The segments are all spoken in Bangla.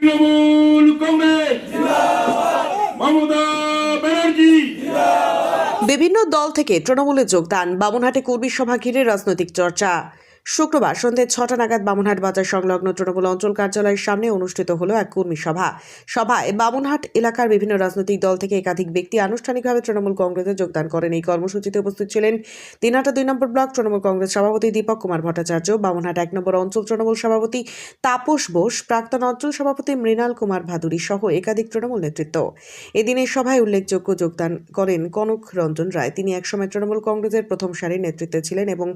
তৃণমূল কংগ্রেস। মমতা ব্যানার্জি। বিভিন্ন দল থেকে তৃণমূলে যোগদান। বামনহাটে কর্মী সভা ঘিরে রাজনৈতিক চর্চা। শুক্রবার সন্ধ্যে ছটা নাগাদ বামুনহাট বাজার সংলগ্ন তৃণমূল অঞ্চল কার্যালয়ের সামনে অনুষ্ঠিত হলো এক কর্মী সভা। সভায় বামুনহাট এলাকার বিভিন্ন রাজনৈতিক দল থেকে একাধিক ব্যক্তি আনুষ্ঠানিকভাবে তৃণমূল কংগ্রেসে যোগদান করেন। এই কর্মসূচিতে উপস্থিত ছিলেন দিনহাটা দুই নম্বর ব্লক তৃণমূল কংগ্রেস সভাপতি দীপক কুমার ভট্টাচার্য, বামুনহাট এক নম্বর অঞ্চল তৃণমূল সভাপতি তাপস বোস, প্রাক্তন অঞ্চল সভাপতি মৃণাল কুমার ভাদুরী সহ একাধিক তৃণমূল নেতৃত্ব। এদিনের সভায় উল্লেখযোগ্য যোগদান করেন কনক রঞ্জন রায়। তিনি একসময় তৃণমূল কংগ্রেসের প্রথম সারির নেতৃত্বে ছিলেন এবং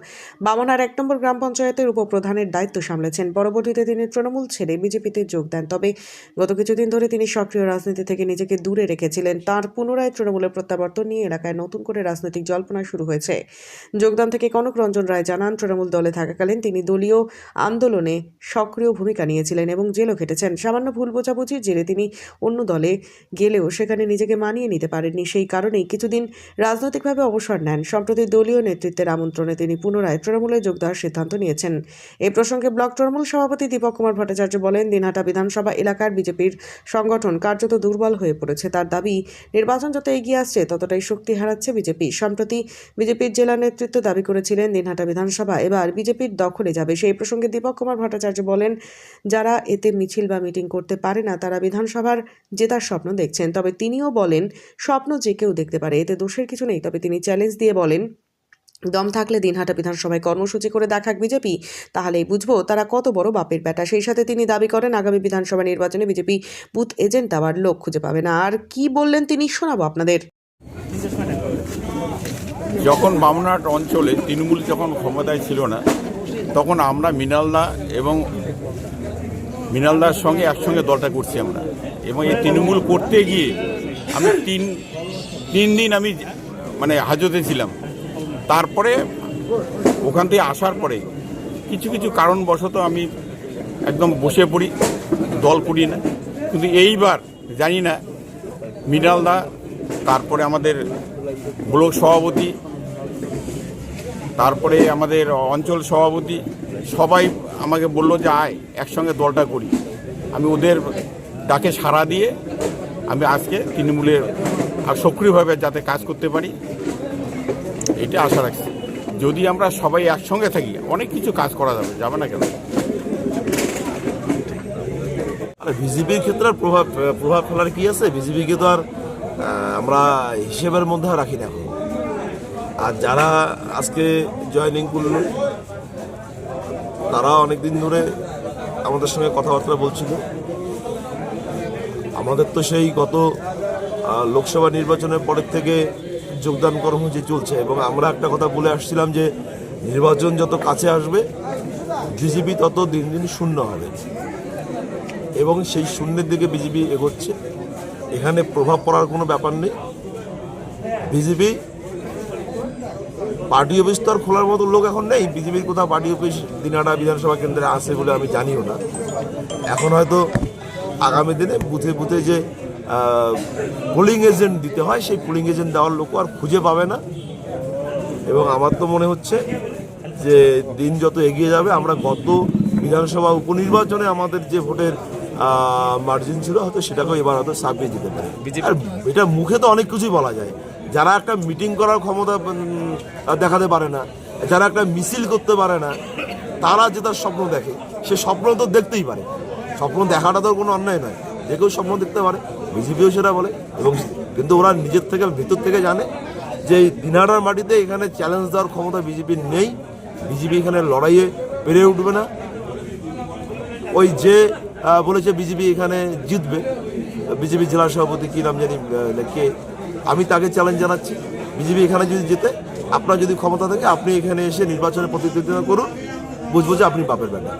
বামনার এক নম্বর গ্রাম পঞ্চায়েতের উপপ্রধানের দায়িত্ব সামলেছেন। পরবর্তীতে তিনি তৃণমূল ছেড়ে বিজেপিতে যোগ দেন। তবে গত কিছুদিন ধরে তিনি সক্রিয় রাজনীতি থেকে নিজেকে দূরে রেখেছিলেন। তার পুনরায় তৃণমূলের প্রত্যাবর্তন নিয়ে এলাকায় নতুন করে রাজনৈতিক জল্পনা শুরু হয়েছে। যোগদান থেকে কনক রঞ্জন রায় জানান, তৃণমূল দলে থাকাকালীন তিনি দলীয় আন্দোলনে সক্রিয় ভূমিকা নিয়েছিলেন এবং জেলও খেটেছেন। সামান্য ভুল বোঝাবুঝির জেলে তিনি অন্য দলে গেলেও সেখানে নিজেকে মানিয়ে নিতে পারেননি। সেই কারণেই কিছুদিন রাজনৈতিকভাবে অবসর নেন। সম্প্রতি দলীয় নেতৃত্বের আমন্ত্রণে তিনি পুনরায় তৃণমূলে যোগ দেওয়ার সিদ্ধান্ত নিয়েছেন। এ প্রসঙ্গে ব্লক তৃণমূল সভাপতি দীপক কুমার ভট্টাচার্য বলেন, দিনহাটা বিধানসভা এলাকার বিজেপির সংগঠন কার্যত দুর্বল হয়ে পড়েছে। তার দাবি, নির্বাচন যত এগিয়ে আসছে, ততটাই শক্তি হারাচ্ছে বিজেপি। সম্প্রতি বিজেপির জেলা নেতৃত্ব দাবি করেছিলেন, দিনহাটা বিধানসভা এবার বিজেপির দখলে যাবে। সেই প্রসঙ্গে দীপক কুমার ভট্টাচার্য বলেন, যারা এতে মিছিল বা মিটিং করতে পারে না, তারা বিধানসভার জেতার স্বপ্ন দেখছেন। তবে তিনিও বলেন, স্বপ্ন যে কেউ দেখতে পারে, এতে দোষের কিছু নেই। তবে তিনি চ্যালেঞ্জ দিয়ে বলেন দম থাকলে দিনহাটা বিধানসভায় কর্মসূচি করে দেখাক বিজেপি, তাহলেই বুঝব তারা কত বড় বাপের বেটা। সেই সাথে তিনি দাবি করেন, আগামী বিধানসভা নির্বাচনে বিজেপি বুথ এজেন্ট আবার লোক খুঁজে পাবে না। আর কি বললেন তিনি শোনাবো আপনাদের। যখন বামনাট অঞ্চলে তৃণমূল যখন ক্ষমতায় ছিল না, তখন আমরা মৃণালদা এবং মৃণালদার সঙ্গে একসঙ্গে দলটা করছি আমরা। এবং এই তৃণমূল করতে গিয়ে আমি তিন তিন দিন আমি মানে হাজতে ছিলাম। তারপরে ওখান থেকে আসার পরে কিছু কিছু কারণবশত আমি একদম বসে পড়ি, দল করি না কিন্তু এইবার জানি না মৃণালদা তারপরে আমাদের ব্লক সভাপতি, তারপরে আমাদের অঞ্চল সভাপতি, সবাই আমাকে বলল যে আয়, একসঙ্গে দলটা করি। আমি ওদের ডাকে সাড়া দিয়ে আমি আজকে তৃণমূলের আর সক্রিয়ভাবে যাতে কাজ করতে পারি। এটা আশা রাখছি। যদি আমরা সবাই একসঙ্গে থাকি, অনেক কিছু কাজ করা যাবে যাবে না কেন? আরে বিজেপির ক্ষেত্রে প্রভাব প্রভাব ফেলার কি আছে? বিজেপিকে তো আর আমরা হিসেবের মধ্যে রাখি না আর যারা আজকে জয়নিং করল, তারা অনেকদিন ধরে আমাদের সঙ্গে কথাবার্তা বলছিল। আমাদের তো সেই গত লোকসভা নির্বাচনের পরের থেকে যোগদান কর্মসূচি চলছে। এবং আমরা একটা কথা বলে আসছিলাম যে, নির্বাচন যত কাছে আসবে, বিজেপি তত দিন দিন শূন্য হবে। এবং সেই শূন্যের দিকে বিজেপি এগোচ্ছে। এখানে প্রভাব পড়ার কোনো ব্যাপার নেই। বিজেপি পার্টি অফিস তো আর খোলার মতো লোক এখন নেই। বিজেপির কোথাও পার্টি অফিস দিনাটা বিধানসভা কেন্দ্রে আছে বলে আমি জানিও না। এখন হয়তো আগামী দিনে বুথে বুথে যে পোলিং এজেন্ট দিতে হয় সেই পোলিং এজেন্ট দেওয়ার লোকও আর খুঁজে পাবে না। এবং আমার তো মনে হচ্ছে যে দিন যত এগিয়ে যাবে আমরা গত বিধানসভা উপনির্বাচনে আমাদের যে ভোটের মার্জিন ছিল হয়তো সেটাকেও এবার হয়তো ছাপিয়ে যেতে পারে। আর এটা মুখে তো অনেক কিছুই বলা যায়। যারা একটা মিটিং করার ক্ষমতা দেখাতে পারে না যারা একটা মিছিল করতে পারে না তারা যে তার স্বপ্ন দেখে সে স্বপ্ন তো দেখতেই পারে। স্বপ্ন দেখাটা তো কোনো অন্যায় নয় যে কেউ স্বপ্ন দেখতে পারে। বিজেপিও সেটা বলে এবং কিন্তু ওরা নিজের থেকে ভিতর থেকে জানে যে এই দিনাটার মাটিতে এখানে চ্যালেঞ্জ দেওয়ার ক্ষমতা বিজেপির নেই। বিজেপি এখানে লড়াইয়ে পেরে উঠবে না। ওই যে বলেছে বিজেপি এখানে জিতবে। বিজেপি জেলা সভাপতি কী নাম জানি কে? আমি তাকে চ্যালেঞ্জ জানাচ্ছি। বিজেপি এখানে যদি জেতে, আপনার যদি ক্ষমতা থাকে, আপনি এখানে এসে নির্বাচনে প্রতিদ্বন্দ্বিতা করুন। বুঝব যে আপনি বাপের বেলা